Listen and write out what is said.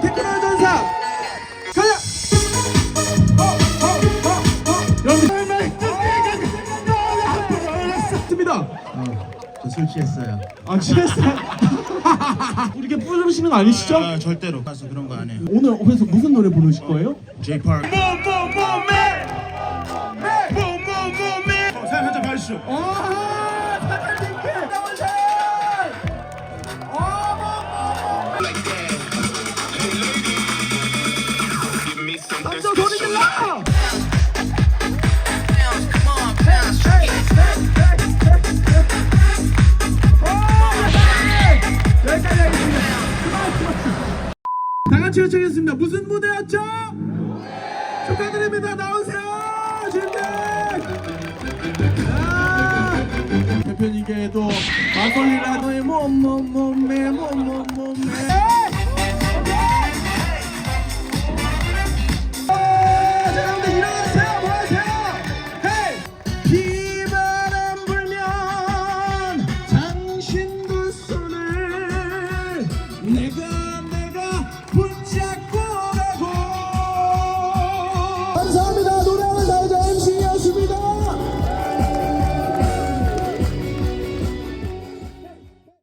테크노 전사 가자 저술 취했어요. 아 취했어요? 이렇게 부르시는 거 아니시죠? 아, 절대로 가서 그런 거 안 해요. 오늘 오면서 무슨 노래 부르실 거예요? J Park. 사연 한잔 봐주시오. 남자 소리 질러! 다 같이 요청했습니다. 무슨 무대였죠? 축하드립니다. 나오세요. 아, 대표님께도 몸몸몸매 몸몸 내가